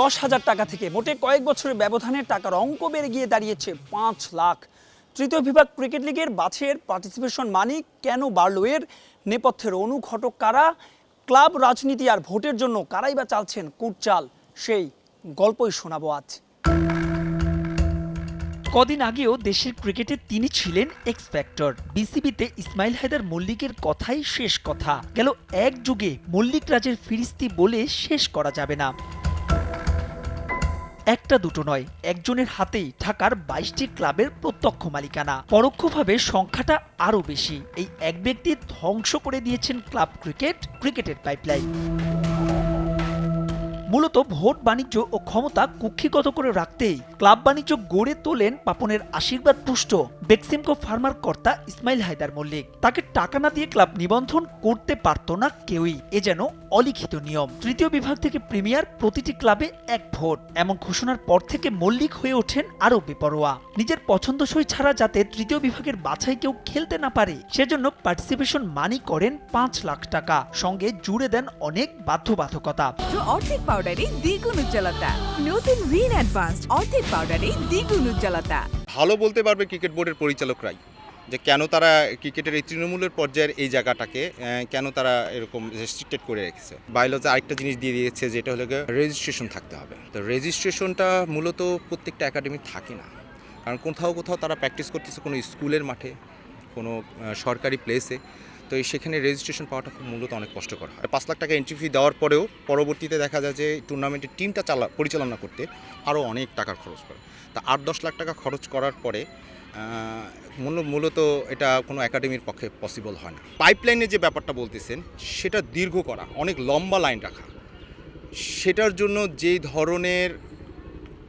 দশ হাজার টাকা থেকে মোটে কয়েক বছরের ব্যবধানে টাকার অঙ্ক বেড়ে গিয়ে দাঁড়িয়েছে পাঁচ লাখ। তৃতীয় বিভাগ ক্রিকেট লিগের বাছের পার্টিসিপেশন মানি কেন বাড়ল? এর নেপথ্যের অনুঘটক কারা? ক্লাব, রাজনীতি আর ভোটের জন্য কারাই বা চালছেন কুটচাল? সেই গল্পই শোনাবো আজ। কদিন আগেও দেশের ক্রিকেটে তিনি ছিলেন এক্স ফ্যাক্টর বিসিবিতে ইসমাইল হায়দার মল্লিকের কথাই শেষ কথা। গেল এক যুগে মল্লিক রাজের ফিরিস্তি বলে শেষ করা যাবে না। একটা দুটো নয়, একজনের হাতেই ঢাকার বাইশটি ক্লাবের প্রত্যক্ষ মালিকানা। পরোক্ষভাবে সংখ্যাটা আরও বেশি। এই এক ব্যক্তি ধ্বংস করে দিয়েছেন ক্লাব ক্রিকেট, ক্রিকেটের পাইপলাইন। মূলত ভোট বাণিজ্য ও ক্ষমতা কুক্ষিগত করে রাখতেই ক্লাব বাণিজ্য গড়ে তোলেন পাপনের আশীর্বাদ পুষ্ট বেক্সিমকো ফার্মার কর্তা ইসমাইল হায়দার মল্লিক। তাকে টাকা না দিয়ে ক্লাব নিবন্ধন করতে পারত না কেউই। এ যেন অলিখিত নিয়ম। তৃতীয় বিভাগ থেকে প্রিমিয়ার প্রতিটি ক্লাবে এক ভোট। এমন ঘোষণার পর থেকে মল্লিক হয়ে ওঠেন আরও বেপরোয়া। নিজের পছন্দসই ছাড়া যাতে তৃতীয় বিভাগের বাছাই কেউ খেলতে না পারে, সেজন্য পার্টিসিপেশন মানি করেন পাঁচ লাখ টাকা। সঙ্গে জুড়ে দেন অনেক বাধ্যবাধকতা। অর্ধেক পাউডারে দ্বিগুণ উজ্জ্বলতা। নতুন রিন অ্যাডভান্সড অর্ধেক পাউডারে দ্বিগুণ উজ্জ্বলতা। ভালো বলতে পারবে ক্রিকেট বোর্ডের পরিচালকরাই, যে কেন তারা ক্রিকেটের এই তৃণমূলের পর্যায়ের এই জায়গাটাকে কেন তারা এরকম রেস্ট্রিক্টেড করে রেখেছে। বাইলজে আরেকটা জিনিস দিয়ে দিয়েছে, যেটা হলো রেজিস্ট্রেশন থাকতে হবে। তো রেজিস্ট্রেশনটা মূলত প্রত্যেকটা একাডেমি থাকে না। কারণ কোথাও কোথাও তারা প্র্যাকটিস করতেছে কোনো স্কুলের মাঠে, কোনো সরকারি প্লেসে তো সেখানে রেজিস্ট্রেশন পাওয়াটা খুব মূলত অনেক কষ্টকর হয়। পাঁচ লাখ টাকা এন্ট্রি ফি দেওয়ার পরেও পরবর্তীতে দেখা যায় যে টুর্নামেন্টের টিমটা চালা পরিচালনা করতে আরও অনেক টাকা খরচ করে তা আট দশ লাখ টাকা খরচ করার পরে মূল- মূলত এটা কোনো একাডেমির পক্ষে পসিবল হয় না। পাইপলাইনের যে ব্যাপারটা বলতেছেন, সেটা দীর্ঘ করা, অনেক লম্বা লাইন রাখা। সেটার জন্য যেই ধরনের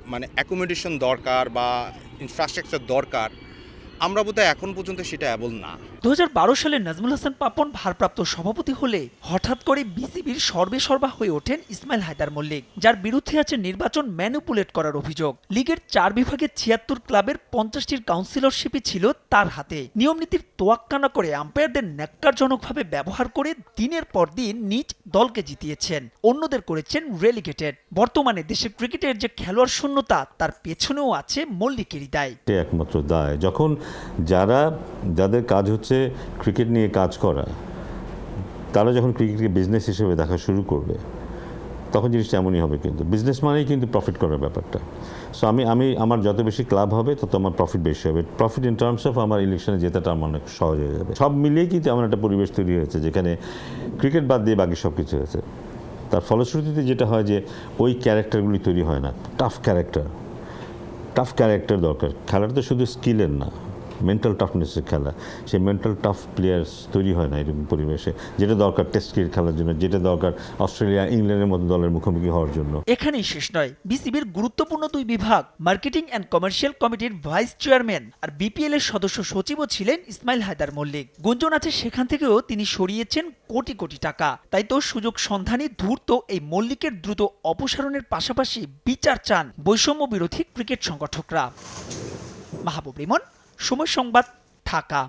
মানে অ্যাকোমোডেশন দরকার বা ইনফ্রাস্ট্রাকচার দরকার, আমরা বোধহয় এখন পর্যন্ত সেটা অ্যাবল না। দু হাজার বারো সালে নাজমুল হাসান পাপন ভারপ্রাপ্ত সভাপতি হলে হঠাৎ করে বিসিবির সর্বে সর্বা হয়ে ওঠেন ইসমাইল হায়দার মল্লিক, যার বিরুদ্ধে আছে নির্বাচন ম্যানুপুলেট করার অভিযোগ। লিগের চার বিভাগে ছিয়াত্তর ক্লাবের পঞ্চাশটির কাউন্সিলরশিপই ছিল তার হাতে। নিয়ম নীতির তোয়াক্কা না করে আম্পায়ারদের ন্যাক্কারজনকভাবে ব্যবহার করে দিনের পর দিন নিজ দলকে জিতিয়েছেন, অন্যদের করেছেন রেলিগেটেড বর্তমানে দেশের ক্রিকেটের যে খেলোয়াড় শূন্যতা, তার পেছনেও আছে মল্লিকেরই দায়। একমাত্র দায়। যখন যারা, যাদের কাজ হচ্ছে ক্রিকেট নিয়ে কাজ করা, তারা যখন ক্রিকেটকে বিজনেস হিসেবে দেখা শুরু করবে, তখন জিনিসটা এমনই হবে কিন্তু। বিজনেস মানেই কিন্তু প্রফিট করার ব্যাপারটা। সো আমি আমি, আমার যত বেশি ক্লাব হবে, তত আমার প্রফিট বেশি হবে। প্রফিট ইন টার্মস অফ আমার ইলেকশনে জেতাটা আমার অনেক সহজ হয়ে যাবে। সব মিলিয়ে কিন্তু এমন একটা পরিবেশ তৈরি হয়েছে, যেখানে ক্রিকেট বাদ দিয়ে বাকি সব কিছু হয়েছে। তার ফলশ্রুতিতে যেটা হয় যে, ওই ক্যারেক্টারগুলি তৈরি হয় না। টাফ ক্যারেক্টার টাফ ক্যারেক্টার দরকার। খেলাটা তো শুধু স্কিলের না। মেন্টাল টাফনেসের খেলা। সেই মেন্টাল টাফ প্লেয়ার্স তৈরি হয় না এরকম পরিবেশে। যেটা দরকার টেস্ট ক্রিকেট খেলার জন্য, যেটা দরকার অস্ট্রেলিয়া, ইংল্যান্ডের মতো দলের মুখোমুখি হওয়ার জন্য। এখানেই শেষ নয়। বিসিবির গুরুত্বপূর্ণ দুই বিভাগ মার্কেটিং অ্যান্ড কমার্শিয়াল কমিটির ভাইস চেয়ারম্যান আর বিপিএল এর সদস্য সচিবও ছিলেন ইসমাইল হায়দার মল্লিক। গুঞ্জন আছে সেখান থেকেও তিনি সরিয়েছেন কোটি কোটি টাকা। তাই তো সুযোগ সন্ধানী ধূর্ত এই মল্লিকের দ্রুত অপসারণের পাশাপাশি বিচার চান বৈষম্য বিরোধী ক্রিকেট সংগঠকরা। মাহবুব রিমন সময় সংবাদ ঢাকা